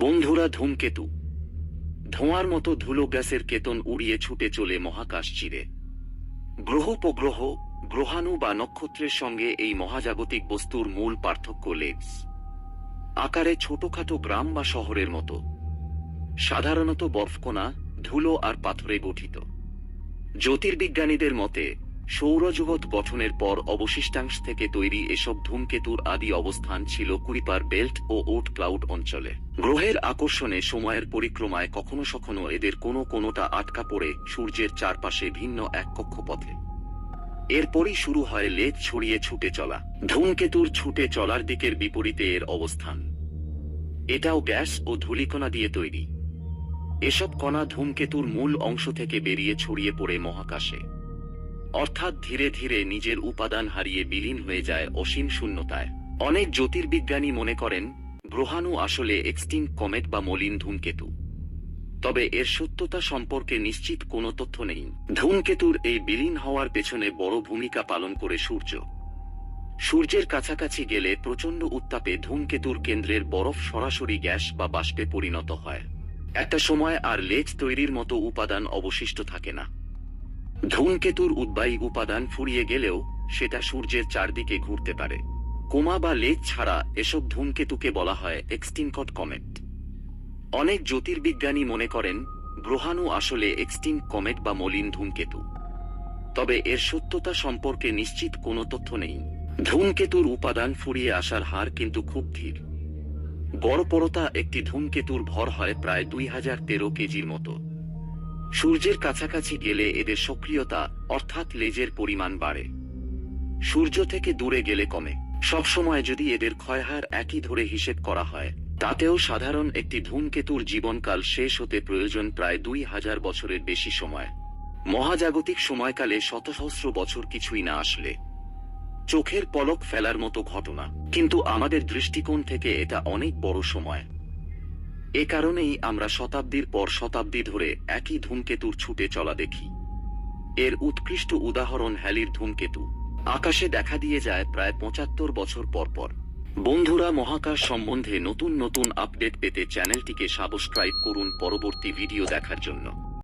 বন্ধুরা ধূমকেতু। ধোঁয়ার মতো ধুলো গ্যাসের কেতন উড়িয়ে ছুটে চলে মহাকাশ চিরে। গ্রহ উপগ্রহ, গ্রহাণু বা নক্ষত্রের সঙ্গে এই মহাজাগতিক বস্তুর মূল পার্থক্য লেন্স। আকারে ছোটখাটো গ্রাম বা শহরের মতো। সাধারণত বরফকণা, ধুলো আর পাথরে গঠিত। জ্যোতির্বিজ্ঞানীদের মতে সৌরজগৎ গঠনের পর অবশিষ্টাংশ থেকে তৈরি এসব ধূমকেতুর আদি অবস্থান ছিল কুরিপার বেল্ট ও ওট ক্লাউড অঞ্চলে। গ্রহের আকর্ষণে সময়ের পরিক্রমায় কখনো সখনো এদের কোনো কোনোটা আটকা পড়ে সূর্যের চারপাশে ভিন্ন এক কক্ষপথে। এরপরই শুরু হয় লেজ ছড়িয়ে ছুটে চলা। ধূমকেতুর ছুটে চলার দিকের বিপরীতে এর অবস্থান। এটাও গ্যাস ও ধূলিকণা দিয়ে তৈরি। এসব কণা ধূমকেতুর মূল অংশ থেকে বেরিয়ে ছড়িয়ে পড়ে মহাকাশে। অর্থাৎ ধীরে ধীরে নিজের উপাদান হারিয়ে বিলীন হয়ে যায় অসীম শূন্যতায়। অনেক জ্যোতির্বিজ্ঞানী মনে করেন, গ্রহাণু আসলে এক্সটিং কমেট বা মলিন ধূমকেতু। তবে এর সত্যতা সম্পর্কে নিশ্চিত কোনো তথ্য নেই। ধূমকেতুর এই বিলীন হওয়ার পেছনে বড় ভূমিকা পালন করে সূর্য। সূর্যের কাছাকাছি গেলে প্রচণ্ড উত্তাপে ধূমকেতুর কেন্দ্রের বরফ সরাসরি গ্যাস বা বাষ্পে পরিণত হয়। একটা সময় আর লেজ তৈরির মতো উপাদান অবশিষ্ট থাকে না। ধূমকেতুর উদ্বায়ী উপাদান ফুরিয়ে গেলেও সেটা সূর্যের চারদিকে ঘুরতে পারে। কোমা বা লেজ ছাড়া এসব ধূমকেতুকে বলা হয় এক্সটিনকট কমেট। অনেক জ্যোতির্বিজ্ঞানী মনে করেন, গ্রহাণু আসলে এক্সটিন কমেট বা মলিন ধূমকেতু। তবে এর সত্যতা সম্পর্কে নিশ্চিত কোনো তথ্য নেই। ধূমকেতুর উপাদান ফুরিয়ে আসার হার কিন্তু খুব ধীর। গড়পরতা একটি ধূমকেতুর ভর হয় প্রায় দুই হাজার তেরো কেজির মতো। সূর্যের কাছাকাছি গেলে এদের সক্রিয়তা, অর্থাৎ লেজের পরিমাণ বাড়ে। সূর্য থেকে দূরে গেলে কমে। সবসময় যদি এদের ক্ষয়হার একই ধরে হিসেব করা হয়, তাতেও সাধারণ একটি ধূমকেতুর জীবনকাল শেষ হতে প্রয়োজন প্রায় দুই হাজার বছরের বেশি সময়। মহাজাগতিক সময়কালে শত সহস্র বছর কিছুই না আসলে। চোখের পলক ফেলার মতো ঘটনা। কিন্তু আমাদের দৃষ্টিকোণ থেকে এটা অনেক বড় সময়। এ কারণেই আমরা শতাব্দীর পর শতাব্দী ধরে একই ধূমকেতুর ছুটে চলা দেখি। এর উৎকৃষ্ট উদাহরণ হ্যালির ধূমকেতু। আকাশে দেখা দিয়ে যায় প্রায় পঁচাত্তর বছর পর পর। বন্ধুরা, মহাকাশ সম্বন্ধে নতুন নতুন আপডেট পেতে চ্যানেলটিকে সাবস্ক্রাইব করুন পরবর্তী ভিডিও দেখার জন্য।